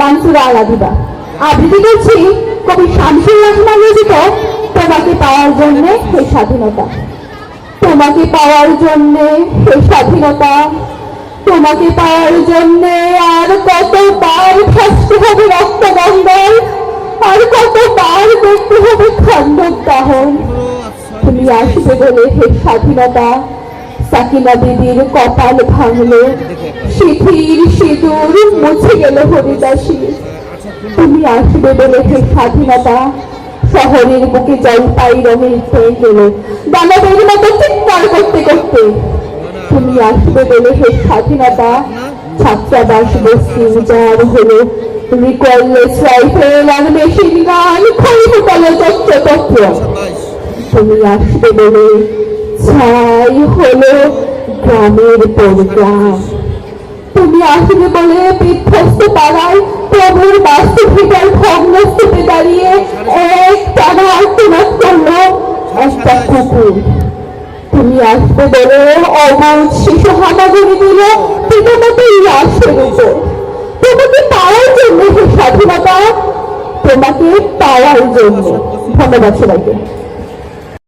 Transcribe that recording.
মানসুরা আলাদিবা আবৃত্তি করছি কবি শামসুর রহমান রচিত, তোমাকে পাওয়ার জন্য হে স্বাধীনতা। তোমাকে পাওয়ার জন্য হে স্বাধীনতা। তোমাকে পাওয়ার জন্য আর কতবার ভাসতে হবে রক্ত গঙ্গায় আর কতবার দেখতে হবে খণ্ডক দাহন। তুমি আসবে বলে হে স্বাধীনতা। সাকিনা দিদির কপাল ভাঙলো। শিথির সিঁদুর মুছে গেল হরিদাসী। তুমি আসবে বলে হে স্বাধীনতা। শহরের বুকে জলপাই রঙের হয়ে গেল। দানবের মতো চিৎকার করতে করতে। তুমি আসবে বলে হে স্বাধীনতা। ছাত্রাবাস বস্তি উজাড় হলো। রিকয়েললেস রাইফেল আর মেশিন গান খই ফোটালো তত্ত্ব তত্ত্ব তুমি আসবে বলে ছাই হলো গ্রামের পরিগ্রাম তুমি আসবে বলে বিধ্বস্ত পাড়ায় প্রভুর বাস্তুভিটার ভগ্নস্তূপে দাঁড়িয়ে এক টানা আর্তনাদ করল একটা কুকুর তুমি আসবে বলে শিশু হামাগুড়ি দিল পিতামাতার লাশের উপর। তোমাকে পাওয়ার জন্য হে স্বাধীনতা, তোমাকে পাওয়ার জন্য। ধন্যবাদ সবাইকে।